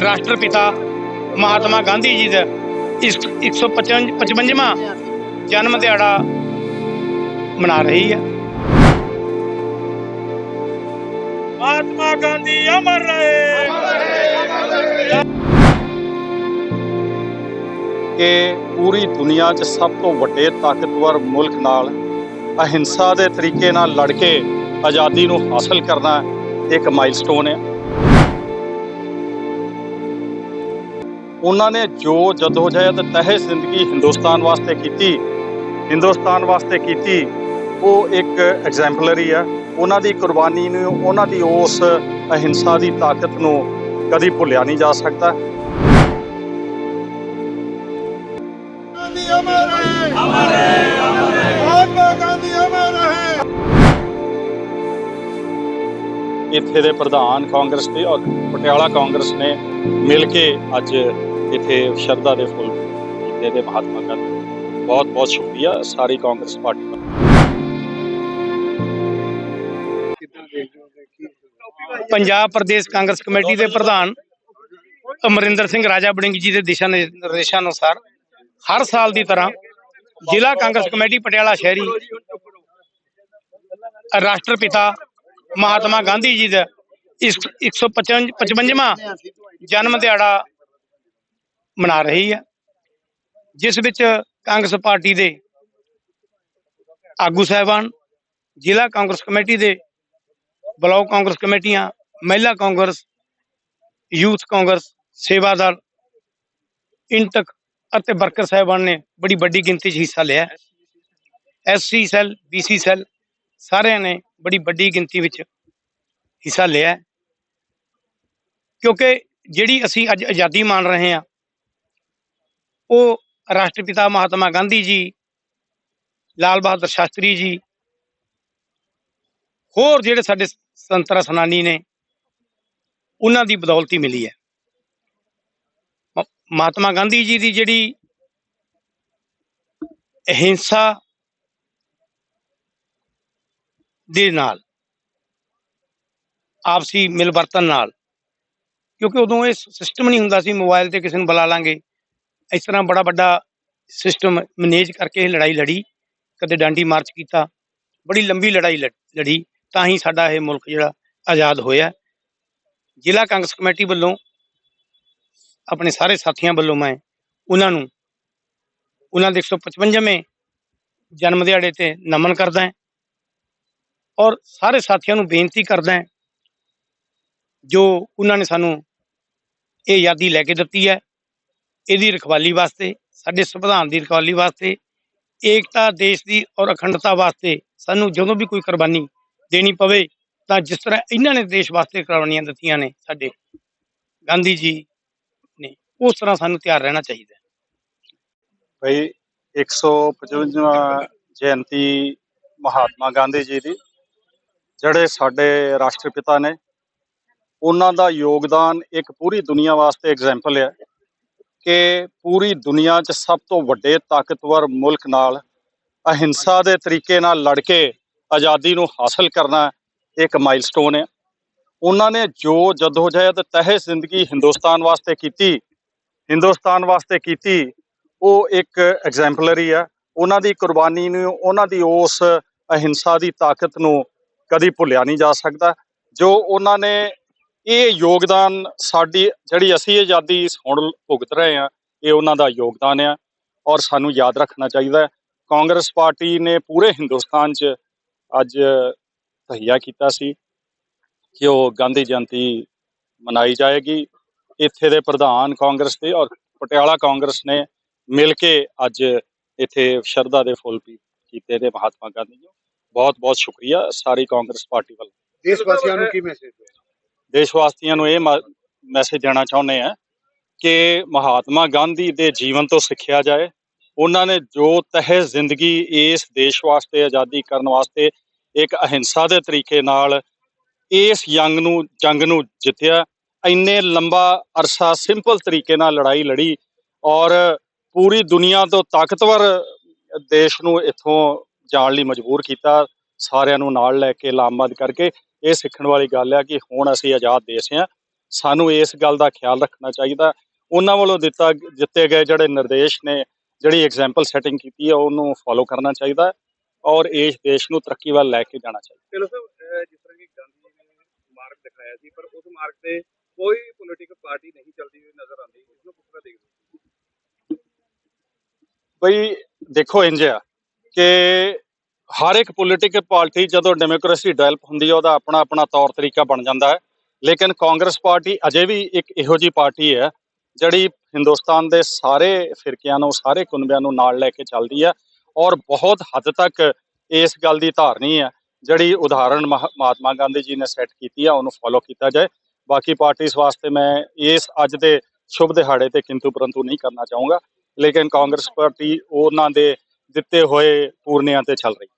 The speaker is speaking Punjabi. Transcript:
ਰਾਸ਼ਟਰਪਿਤਾ ਮਹਾਤਮਾ ਗਾਂਧੀ ਜੀ ਦਾ ਇਸ 155ਵਾਂ ਜਨਮ ਦਿਹਾੜਾ ਮਨਾ ਰਹੀ ਹੈ। ਮਹਾਤਮਾ ਗਾਂਧੀ ਅਮਰ ਰਹੇ। ਕਿ ਪੂਰੀ ਦੁਨੀਆ 'ਚ ਸਭ ਤੋਂ ਵੱਡੇ ਤਾਕਤਵਰ ਮੁਲਕ ਨਾਲ ਅਹਿੰਸਾ ਦੇ ਤਰੀਕੇ ਨਾਲ ਲੜ ਕੇ ਆਜ਼ਾਦੀ ਨੂੰ ਹਾਸਲ ਕਰਨਾ ਇੱਕ ਮਾਈਲਸਟੋਨ ਹੈ ਉਹਨਾਂ ਨੇ ਜੋ ਜਦੋਜਹਿਦ ਤਹਿ ਜ਼ਿੰਦਗੀ ਹਿੰਦੁਸਤਾਨ ਵਾਸਤੇ ਕੀਤੀ, ਹਿੰਦੁਸਤਾਨ ਵਾਸਤੇ ਕੀਤੀ, ਉਹ ਇੱਕ ਐਗਜ਼ੈਂਪਲਰੀ ਆ। ਉਹਨਾਂ ਦੀ ਕੁਰਬਾਨੀ ਨੂੰ, ਉਹਨਾਂ ਦੀ ਉਸ ਅਹਿੰਸਾ ਦੀ ਤਾਕਤ ਨੂੰ ਕਦੀ ਭੁੱਲਿਆ ਨਹੀਂ ਜਾ ਸਕਦਾ। ਇੱਥੇ ਦੇ ਪ੍ਰਧਾਨ ਕਾਂਗਰਸ ਦੇ ਔਰ ਪਟਿਆਲਾ ਕਾਂਗਰਸ ਨੇ ਮਿਲ ਕੇ ਅੱਜ ਇੱਥੇ ਸ਼ਰਧਾ ਦੇ ਫੁੱਲ ਕੀਤੇ ਦੇ ਮਹਾਤਮਾ ਗਾਂਧੀ। ਬਹੁਤ ਬਹੁਤ ਸ਼ੁਕਰੀਆ ਸਾਰੀ ਕਾਂਗਰਸ ਪਾਰਟੀ ਦਾ। ਪੰਜਾਬ ਪ੍ਰਦੇਸ਼ ਕਾਂਗਰਸ ਕਮੇਟੀ ਦੇ ਪ੍ਰਧਾਨ ਅਮਰਿੰਦਰ ਸਿੰਘ ਰਾਜਾ ਬੜਿੰਗ ਜੀ ਦੇ ਦਿਸ਼ਾ ਨਿਰ- ਨਿਰਦੇਸ਼ਾਂ ਅਨੁਸਾਰ ਹਰ ਸਾਲ ਦੀ ਤਰ੍ਹਾਂ ਜ਼ਿਲ੍ਹਾ ਕਾਂਗਰਸ ਕਮੇਟੀ ਪਟਿਆਲਾ ਸ਼ਹਿਰੀ ਰਾਸ਼ਟਰਪਿਤਾ ਮਹਾਤਮਾ ਗਾਂਧੀ ਜੀ ਦਾ ਇਸ 155ਵਾਂ ਜਨਮ ਦਿਹਾੜਾ ਮਨਾ ਰਹੀ ਹੈ, ਜਿਸ ਵਿੱਚ ਕਾਂਗਰਸ ਪਾਰਟੀ ਦੇ ਆਗੂ ਸਾਹਿਬਾਨ, ਜ਼ਿਲ੍ਹਾ ਕਾਂਗਰਸ ਕਮੇਟੀ ਦੇ ਬਲਾਕ ਕਾਂਗਰਸ ਕਮੇਟੀਆਂ, ਮਹਿਲਾ ਕਾਂਗਰਸ, ਯੂਥ ਕਾਂਗਰਸ, ਸੇਵਾ ਦਲ, ਇੰਟਕ ਅਤੇ ਵਰਕਰ ਸਾਹਿਬਾਨ ਨੇ ਬੜੀ ਵੱਡੀ ਗਿਣਤੀ 'ਚ ਹਿੱਸਾ ਲਿਆ ਐਸਸੀ ਸੈੱਲ ਬੀਸੀ ਸੈੱਲ ਸਾਰਿਆਂ ਨੇ ਬੜੀ ਵੱਡੀ ਗਿਣਤੀ ਵਿੱਚ ਹਿੱਸਾ ਲਿਆ ਕਿਉਂਕਿ ਜਿਹੜੀ ਅਸੀਂ ਅੱਜ ਆਜ਼ਾਦੀ ਮਾਣ ਰਹੇ ਹਾਂ, ਉਹ ਰਾਸ਼ਟਰਪਿਤਾ ਮਹਾਤਮਾ ਗਾਂਧੀ ਜੀ, ਲਾਲ ਬਹਾਦਰ ਸ਼ਾਸਤਰੀ ਜੀ, ਹੋਰ ਜਿਹੜੇ ਸਾਡੇ ਸੰਤਰਾ ਸੈਨਾਨੀ ਨੇ, ਉਹਨਾਂ ਦੀ ਬਦੌਲਤੀ ਮਿਲੀ ਹੈ। ਮਹਾਤਮਾ ਗਾਂਧੀ ਜੀ ਦੀ ਜਿਹੜੀ ਅਹਿੰਸਾ ਦੇ ਨਾਲ, ਆਪਸੀ ਮਿਲਵਰਤਨ ਨਾਲ, ਕਿਉਂਕਿ ਉਦੋਂ ਇਹ ਸਿਸਟਮ ਨਹੀਂ ਹੁੰਦਾ ਸੀ ਮੋਬਾਈਲ ਤੇ ਕਿਸੇ ਨੂੰ ਬੁਲਾ ਲਾਂਗੇ। ਇਸ ਤਰ੍ਹਾਂ ਬੜਾ ਵੱਡਾ ਸਿਸਟਮ ਮੈਨੇਜ ਕਰਕੇ ਇਹ ਲੜਾਈ ਲੜੀ, ਕਦੇ ਡਾਂਡੀ ਮਾਰਚ ਕੀਤਾ, ਬੜੀ ਲੰਬੀ ਲੜਾਈ ਲੜ- ਲੜੀ, ਤਾਂ ਹੀ ਸਾਡਾ ਇਹ ਮੁਲਕ ਜਿਹੜਾ ਆਜ਼ਾਦ ਹੋਇਆ। ਜ਼ਿਲ੍ਹਾ ਕਾਂਗਰਸ ਕਮੇਟੀ ਵੱਲੋਂ ਆਪਣੇ ਸਾਰੇ ਸਾਥੀਆਂ ਵੱਲੋਂ ਮੈਂ ਉਹਨਾਂ ਨੂੰ, ਉਹਨਾਂ ਦੇ 155ਵੇਂ ਜਨਮ ਦਿਹਾੜੇ ਤੇ ਨਮਨ ਕਰਦਾ ਹਾਂ। ਔਰ ਸਾਰੇ ਸਾਥੀਆਂ ਨੂੰ ਬੇਨਤੀ ਕਰਦਾ ਹਾਂ ਜੋ ਉਹਨਾਂ ਨੇ ਸਾਨੂੰ ਇਹ ਆਜ਼ਾਦੀ ਲੈ ਕੇ ਦਿੱਤੀ ਹੈ, ਇਹਦੀ ਰਖਵਾਲੀ ਵਾਸਤੇ, ਸਾਡੇ ਸੰਵਿਧਾਨ ਦੀ ਰਖਵਾਲੀ ਵਾਸਤੇ, ਏਕਤਾ, ਦੇਸ਼ ਦੀ ਔਰ ਅਖੰਡਤਾ ਵਾਸਤੇ ਸਾਨੂੰ ਜਦੋਂ ਵੀ ਕੋਈ ਕੁਰਬਾਨੀ ਦੇਣੀ ਪਵੇ, ਤਾਂ ਜਿਸ ਤਰ੍ਹਾਂ ਇਹਨਾਂ ਨੇ ਦੇਸ਼ ਵਾਸਤੇ ਕੁਰਬਾਨੀਆਂ ਦਿੱਤੀਆਂ ਨੇ ਸਾਡੇ ਗਾਂਧੀ ਜੀ ਨੇ, ਉਸ ਤਰ੍ਹਾਂ ਸਾਨੂੰ ਤਿਆਰ ਰਹਿਣਾ ਚਾਹੀਦਾ ਹੈ। ਭਈ 155ਵਾਂ ਜਯੰਤੀ ਮਹਾਤਮਾ ਗਾਂਧੀ ਜੀ ਦੀ ਜਿਹੜੇ ਸਾਡੇ ਰਾਸ਼ਟਰਪਿਤਾ ਨੇ, ਉਹਨਾਂ ਦਾ ਯੋਗਦਾਨ ਇੱਕ ਪੂਰੀ ਦੁਨੀਆ ਵਾਸਤੇ ਐਗਜ਼ੈਂਪਲ ਹੈ ਕਿ ਪੂਰੀ ਦੁਨੀਆ 'ਚ ਸਭ ਤੋਂ ਵੱਡੇ ਤਾਕਤਵਰ ਮੁਲਕ ਨਾਲ ਅਹਿੰਸਾ ਦੇ ਤਰੀਕੇ ਨਾਲ ਲੜ ਕੇ ਆਜ਼ਾਦੀ ਨੂੰ ਹਾਸਲ ਕਰਨਾ ਇੱਕ ਮਾਈਲਸਟੋਨ ਹੈ ਉਹਨਾਂ ਨੇ ਜੋ ਜਦੋਜਹਿਦ ਤਹਿ ਜ਼ਿੰਦਗੀ ਹਿੰਦੁਸਤਾਨ ਵਾਸਤੇ ਕੀਤੀ, ਹਿੰਦੁਸਤਾਨ ਵਾਸਤੇ ਕੀਤੀ, ਉਹ ਇੱਕ ਐਗਜ਼ੈਂਪਲਰੀ ਆ। ਉਹਨਾਂ ਦੀ ਕੁਰਬਾਨੀ ਨੂੰ, ਉਹਨਾਂ ਦੀ ਉਸ ਅਹਿੰਸਾ ਦੀ ਤਾਕਤ ਨੂੰ ਕਦੀ ਭੁੱਲਿਆ ਨਹੀਂ ਜਾ ਸਕਦਾ। ਜੋ ਉਹਨਾਂ ਨੇ ਇਹ ਯੋਗਦਾਨ ਸਾਡੀ, ਜਿਹੜੀ ਅਸੀਂ ਆਜ਼ਾਦੀ ਹੁਣ ਭੁਗਤ ਰਹੇ ਆ ਇਹ ਉਹਨਾਂ ਦਾ ਯੋਗਦਾਨ ਆ ਔਰ ਸਾਨੂੰ ਯਾਦ ਰੱਖਣਾ ਚਾਹੀਦਾ ਕਾਂਗਰਸ ਪਾਰਟੀ ਨੇ ਪੂਰੇ ਹਿੰਦੁਸਤਾਨ 'ਚ ਅੱਜ ਤਹੀਆ ਕੀਤਾ ਸੀ ਕਿ ਉਹ ਗਾਂਧੀ ਜਯੰਤੀ ਮਨਾਈ ਜਾਏਗੀ। ਇੱਥੇ ਦੇ ਪ੍ਰਧਾਨ ਕਾਂਗਰਸ ਦੇ ਔਰ ਪਟਿਆਲਾ ਕਾਂਗਰਸ ਨੇ ਮਿਲ ਕੇ ਅੱਜ ਇੱਥੇ ਸ਼ਰਧਾ ਦੇ ਫੁੱਲ ਵੀ ਕੀਤੇ ਨੇ ਮਹਾਤਮਾ ਗਾਂਧੀ ਜੀ। ਬਹੁਤ ਬਹੁਤ ਸ਼ੁਕਰੀਆ ਸਾਰੀ ਕਾਂਗਰਸ ਪਾਰਟੀ ਵੱਲ। ਦੇਸ਼ ਵਾਸੀਆਂ ਨੂੰ ਕੀ ਮੈਸੇਜ ਦੇਸ਼ ਵਾਸੀਆਂ ਨੂੰ ਇਹ ਮੈਸੇਜ ਦੇਣਾ ਚਾਹੁੰਦੇ ਆ ਕਿ ਮਹਾਤਮਾ ਗਾਂਧੀ ਦੇ ਜੀਵਨ ਤੋਂ ਸਿੱਖਿਆ ਜਾਏ। ਉਹਨਾਂ ਨੇ ਜੋ ਤਹਿ ਜ਼ਿੰਦਗੀ ਇਸ ਦੇਸ਼ ਵਾਸਤੇ ਆਜ਼ਾਦੀ ਕਰਨ ਵਾਸਤੇ ਇੱਕ ਅਹਿੰਸਾ ਦੇ ਤਰੀਕੇ ਨਾਲ ਇਸ ਜੰਗ ਨੂੰ ਜੰਗ ਨੂੰ ਜਿੱਤਿਆ ਇੰਨੇ ਲੰਬਾ ਅਰਸਾ ਸਿੰਪਲ ਤਰੀਕੇ ਨਾਲ ਲੜਾਈ ਲੜੀ ਔਰ ਪੂਰੀ ਦੁਨੀਆ ਤੋਂ ਤਾਕਤਵਰ ਦੇਸ਼ ਨੂੰ ਇੱਥੋਂ ਜਾਣ ਲਈ ਮਜਬੂਰ ਕੀਤਾ ਸਾਰਿਆਂ ਨੂੰ ਨਾਲ ਲੈ ਕੇ ਲਾਮਬੰਦ ਕਰਕੇ ਇਹ ਸਿੱਖਣ ਵਾਲੀ ਗੱਲ ਆ ਕਿ ਹੁਣ ਅਸੀਂ ਆਜ਼ਾਦ ਦੇਸ਼ ਆ ਸਾਨੂੰ ਇਸ ਗੱਲ ਦਾ ਖਿਆਲ ਰੱਖਣਾ ਚਾਹੀਦਾ। ਉਹਨਾਂ ਵੱਲੋਂ ਦਿੱਤਾ ਦਿੱਤੇ ਗਏ ਜਿਹੜੇ ਨਿਰਦੇਸ਼ ਨੇ ਜਿਹੜੀ ਐਗਜ਼ਾਮਪਲ ਸੈਟਿੰਗ ਕੀਤੀ ਹੈ ਉਹਨੂੰ ਫੋਲੋ ਕਰਨਾ ਚਾਹੀਦਾ ਔਰ ਇਸ ਦੇਸ਼ ਨੂੰ ਤਰੱਕੀ ਵੱਲ ਲੈ ਕੇ ਜਾਣਾ ਚਾਹੀਦਾ। ਚਲੋ ਸਰ ਜਿਸ ਤਰ੍ਹਾਂ ਕਿ ਗਾਂਧੀ ਜੀ ਨੇ ਮਾਰਗ ਦਿਖਾਇਆ ਸੀ ਪਰ ਉਸ ਮਾਰਗ ਤੇ ਕੋਈ ਪੋਲੀਟੀਕਲ ਪਾਰਟੀ ਨਹੀਂ ਚੱਲਦੀ ਹੋਈ ਨਜ਼ਰ ਆਉਂਦੀ। ਇਸ ਨੂੰ ਕਿਸ ਤਰ੍ਹਾਂ ਦੇਖਦੇ? ਬਈ ਦੇਖੋ ਇੰਜ ਆ ਕਿ ਹਰ ਇੱਕ ਪੋਲੀਟੀਕਲ ਪਾਰਟੀ ਜਦੋਂ ਡੈਮੋਕ੍ਰੇਸੀ ਡਿਵੈਲਪ ਹੁੰਦੀ ਹੈ, ਉਹਦਾ ਆਪਣਾ ਆਪਣਾ ਤੌਰ ਤਰੀਕਾ ਬਣ ਜਾਂਦਾ ਹੈ। ਲੇਕਿਨ ਕਾਂਗਰਸ ਪਾਰਟੀ ਅਜੇ ਵੀ ਇੱਕ ਇਹੋ ਜੀ ਪਾਰਟੀ ਹੈ, ਜਿਹੜੀ ਹਿੰਦੁਸਤਾਨ ਦੇ ਸਾਰੇ ਫਿਰਕਿਆਂ ਨੂੰ, ਸਾਰੇ ਕੁਨਬਿਆਂ ਨੂੰ ਨਾਲ ਲੈ ਕੇ ਚੱਲਦੀ ਹੈ ਔਰ ਬਹੁਤ ਹੱਦ ਤੱਕ ਇਸ ਗੱਲ ਦੀ ਧਾਰਨੀ ਹੈ, ਜਿਹੜੀ ਉਦਾਹਰਣ ਮਹਾ- ਮਹਾਤਮਾ ਗਾਂਧੀ ਜੀ ਨੇ ਸੈੱਟ ਕੀਤੀ ਆ, ਉਹਨੂੰ ਫੋਲੋ ਕੀਤਾ ਜਾਏ। ਬਾਕੀ ਪਾਰਟੀਆਂ ਵਾਸਤੇ ਮੈਂ ਇਸ ਅੱਜ ਦੇ ਸ਼ੁਭ ਦਿਹਾੜੇ ਤੇ ਕਿੰਤੂ ਪਰੰਤੂ ਨਹੀਂ ਕਰਨਾ ਚਾਹੂੰਗਾ। ਲੇਕਿਨ ਕਾਂਗਰਸ ਪਾਰਟੀ ਉਹਨਾਂ ਦੇ ਦਿੱਤੇ ਹੋਏ ਪੂਰਨਿਆਂ ਤੇ ਚੱਲ ਰਹੀ।